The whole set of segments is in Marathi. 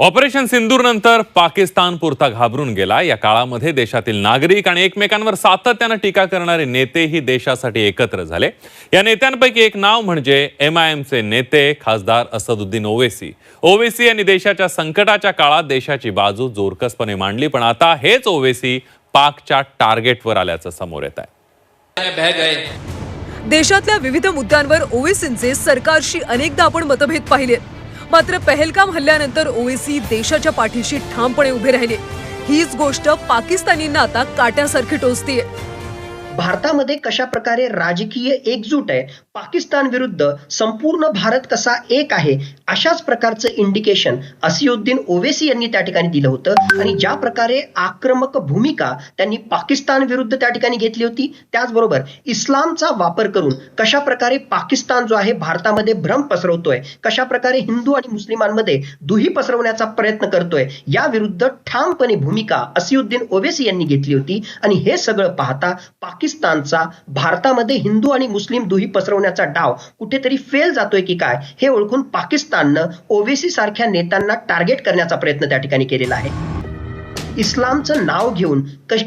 ऑपरेशन सिंदूरनंतर पाकिस्तान पुरता घाबरून गेला. या काळामध्ये देशातील नागरिक आणि एकमेकांवर सातत्यानं टीका करणारे नेतेही देशासाठी एकत्र झाले. या नेत्यांपैकी एक नाव म्हणजे एम आय एमचे नेते खासदार असदुद्दीन ओवेसी. ओवेसी यांनी देशाच्या संकटाच्या काळात देशाची बाजू जोरकसपणे मांडली पण आता हेच ओवेसी पाकच्या टार्गेटवर आल्याचं समोर येत आहे. देशातल्या विविध मुद्द्यांवर ओवेसींचे सरकारशी अनेकदा आपण मतभेद पाहिलेत मात्र पहलगाम हल्ल्यानंतर ओवेसी देशाच्या पाठीशी ठामपणे उभे राहिले. हीच गोष्ट पाकिस्तानींना आता काट्यासारखी टोचतीये. भारतामध्ये कशा प्रकारे राजकीय एकजूट आहे पाकिस्तान विरुद्ध संपूर्ण भारत कसा एक आहे अशाच प्रकारचं इंडिकेशन असियुद्दीन ओवेसी यांनी त्या ठिकाणी दिलं होतं. आणि ज्या प्रकारे आक्रमक भूमिका त्यांनी पाकिस्तान विरुद्ध त्या ठिकाणी घेतली होती त्याचबरोबर इस्लामचा वापर करून कशा प्रकारे पाकिस्तान जो आहे भारतामध्ये भ्रम पसरवतोय कशा प्रकारे हिंदू आणि मुस्लिमांमध्ये दुही पसरवण्याचा प्रयत्न करतोय या विरुद्ध ठामपणे भूमिका असियुद्दीन ओवेसी यांनी घेतली होती. आणि हे सगळं पाहता पाकिस्तानचा भारतामध्ये हिंदू आणि मुस्लिम दुही पसरवण्याचा डाव कुठेतरी फेल जातोय की काय हे ओळखून पाकिस्ताननं ओवेसी सारख्या नेत्यांना टार्गेट करण्याचा प्रयत्न त्या ठिकाणी केलेला आहे. इस्लामचं नाव घेऊन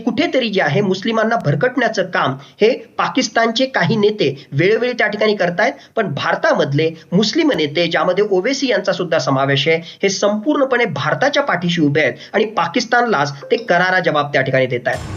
कुठेतरी जे आहे मुस्लिमांना भरकटण्याचं काम हे पाकिस्तानचे काही नेते वेळोवेळी त्या ठिकाणी करतायत पण भारतामधले मुस्लिम नेते ज्यामध्ये ओवेसी यांचा सुद्धा समावेश आहे हे संपूर्णपणे भारताच्या पाठीशी उभे आहेत आणि पाकिस्तानलाच ते करारा जबाब त्या ठिकाणी देत आहेत